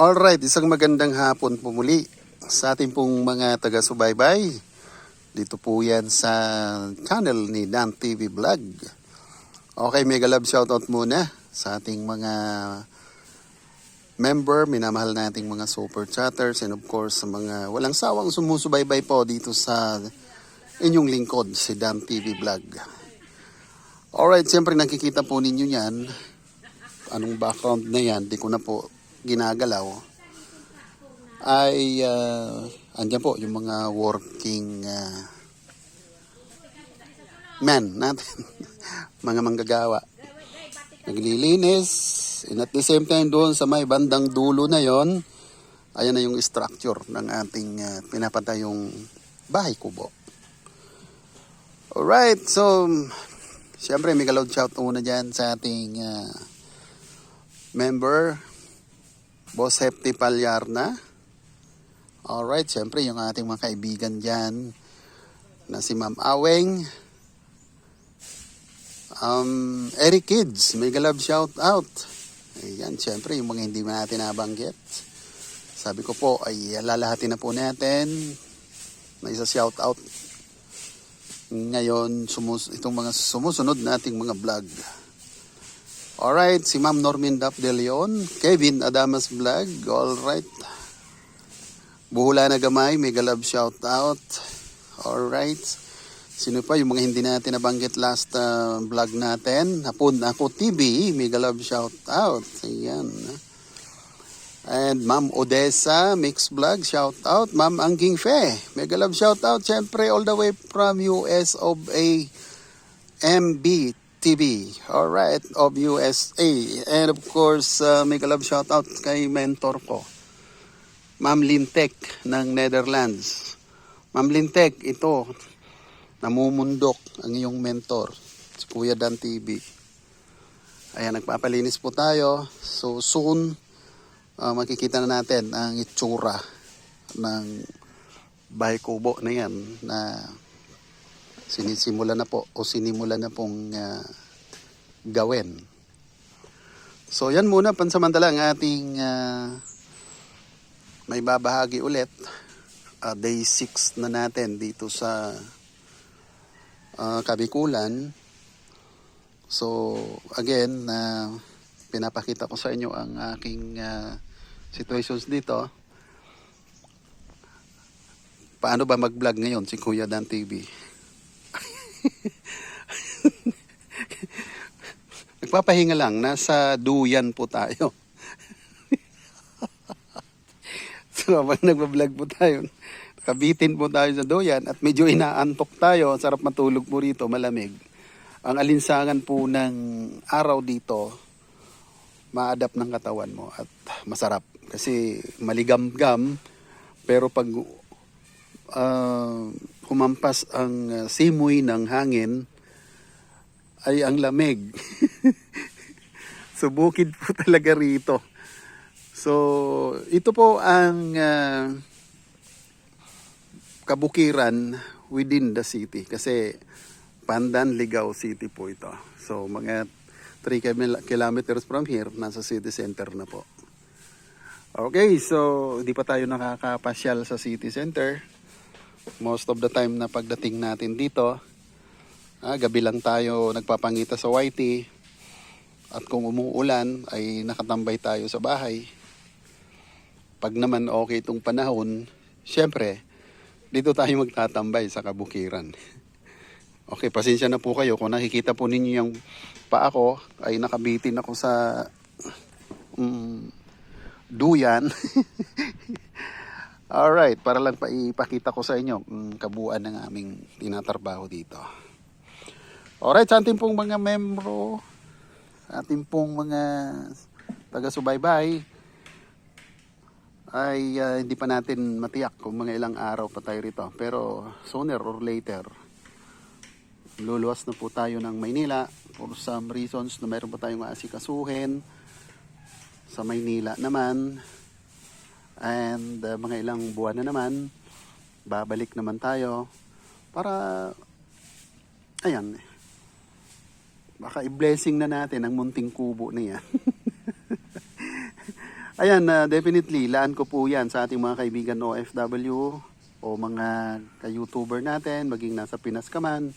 Alright, isang magandang hapon po muli sa ating pong mga taga-subaybay. Dito po yan sa channel ni Dan TV Vlog. Okay, mega love shoutout muna sa ating mga member, minamahal nating mga super chatters and of course sa mga walang sawang sumusubaybay po dito sa inyong lingkod, si Dan TV Vlog. Alright, siyempre nakikita po ninyo yan. Anong background na yan, di ko na po ginagalaw. Ay, uh, andyan po yung mga working uh, men natin. mga manggagawa. Naglilinis. And at the same time doon sa may bandang dulo na yon ayan na yung structure ng ating uh, pinapatayong bahay kubo. Alright, so Siyempre, may galod shout muna dyan sa ating ah, member, Boss Hefty Palyarna. Alright, siyempre, yung ating mga kaibigan dyan na si Ma'am Aweng. Um, Eric Kids, may galab shout out. Ayan, siyempre, yung mga hindi natin nabanggit. Sabi ko po, ay lalahatin na po natin. May isa shout out ngayon sumus itong mga sumusunod nating mga vlog. Alright, si Ma'am Normin Dap de Leon, Kevin Adamas Vlog, alright. Buhula na gamay, mega love shout out. Alright. Sino pa yung mga hindi natin nabanggit last uh, vlog natin? Hapon ako TV, mega love shout out. Ayan. And Ma'am Odessa, Mix Vlog, shout out. Ma'am Angking Fe, mega love shout out. Siyempre, all the way from US of A MB TV. Alright, of USA. And of course, uh, mega love shout out kay mentor ko. Ma'am Lintek ng Netherlands. Ma'am Lintek, ito, namumundok ang iyong mentor, si Kuya Dan TV. Ayan, nagpapalinis po tayo. So soon, uh, makikita na natin ang itsura ng bahay kubo na yan na sinisimula na po o sinimula na pong uh, gawin. So yan muna pansamantala ang ating uh, may babahagi ulit. Uh, day 6 na natin dito sa uh, Kabikulan. So again, uh, pinapakita ko sa inyo ang aking uh, situations dito. Paano ba mag-vlog ngayon si Kuya Dan TV? Nagpapahinga lang, nasa duyan po tayo. so, habang nagpa-vlog po tayo, kabitin po tayo sa duyan at medyo inaantok tayo. Sarap matulog po rito, malamig. Ang alinsangan po ng araw dito, ma-adapt ng katawan mo at masarap. Kasi maligam-gam, pero pag uh, humampas ang uh, simoy ng hangin, ay ang lamig. so bukid po talaga rito. So ito po ang uh, kabukiran within the city kasi Pandan, Ligao City po ito. So mga 3 kilometers from here, nasa city center na po. Okay, so hindi pa tayo nakakapasyal sa city center. Most of the time na pagdating natin dito, Ah, gabi lang tayo nagpapangita sa YT. At kung umuulan ay nakatambay tayo sa bahay. Pag naman okay itong panahon, syempre, dito tayo magtatambay sa kabukiran. Okay, pasensya na po kayo. Kung nakikita po ninyo yung pa ako, ay nakabitin ako sa um, duyan. Alright, para lang paipakita ko sa inyo ang kabuuan ng aming tinatrabaho dito. Alright, sa ating pong mga membro, sa ating pong mga taga-subaybay, ay uh, hindi pa natin matiyak kung mga ilang araw pa tayo rito. Pero sooner or later, luluwas na po tayo ng Maynila for some reasons na mayroon pa tayong asikasuhin sa Maynila naman. And uh, mga ilang buwan na naman, babalik naman tayo para, ayan, baka i-blessing na natin ang munting kubo na yan. Ayan, na definitely, laan ko po yan sa ating mga kaibigan OFW o mga ka-YouTuber natin, maging nasa Pinas ka man.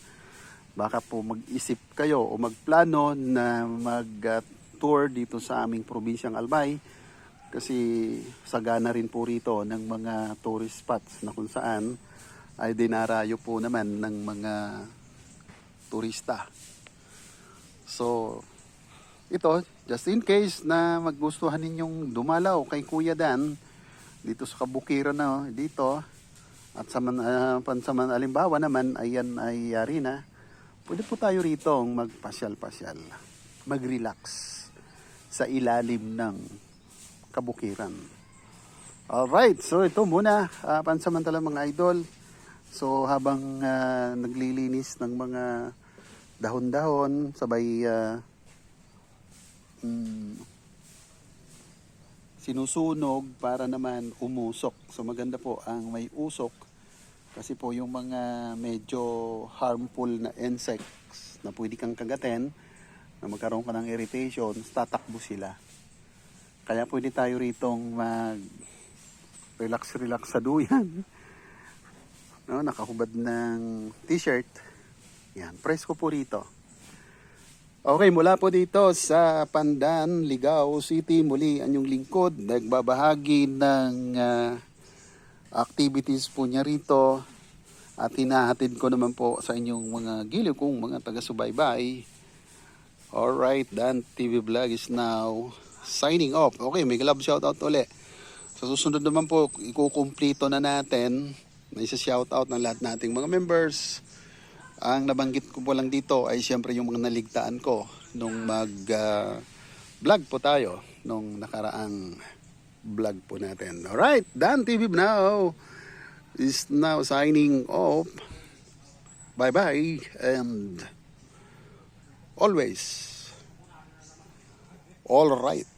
Baka po mag-isip kayo o magplano na mag-tour dito sa aming probinsyang Albay. Kasi sagana rin po rito ng mga tourist spots na kung saan ay dinarayo po naman ng mga turista. So, ito, just in case na magustuhan ninyong dumalaw kay Kuya Dan dito sa Kabukiran na oh, dito at sa man, ah, pansaman alimbawa naman ayan ay yari na pwede po tayo rito magpasyal-pasyal mag-relax sa ilalim ng Kabukiran Alright, so ito muna ah, pansamantala mga idol so habang ah, naglilinis ng mga dahon-dahon sabay ah, mm, sinusunog para naman umusok. So maganda po ang may usok kasi po yung mga medyo harmful na insects na pwede kang kagatin na magkaroon ka ng irritation, tatakbo sila. Kaya pwede tayo ritong mag relax relax sa duyan. No, nakahubad ng t-shirt. Yan, presko po rito. Okay, mula po dito sa Pandan, Ligao City, muli ang yung lingkod, nagbabahagi ng ah, activities po niya rito at hinahatid ko naman po sa inyong mga giliw kong mga taga-subaybay. Alright, Dan TV Vlog is now signing off. Okay, may love shoutout uli. Sa susunod naman po, ikukumplito na natin na isa-shoutout ng lahat nating mga members. Ang nabanggit ko po lang dito ay siyempre yung mga naligtaan ko nung mag ah, vlog po tayo nung nakaraang vlog po natin. Alright, Dan TV now is now signing off. Bye-bye and always all right.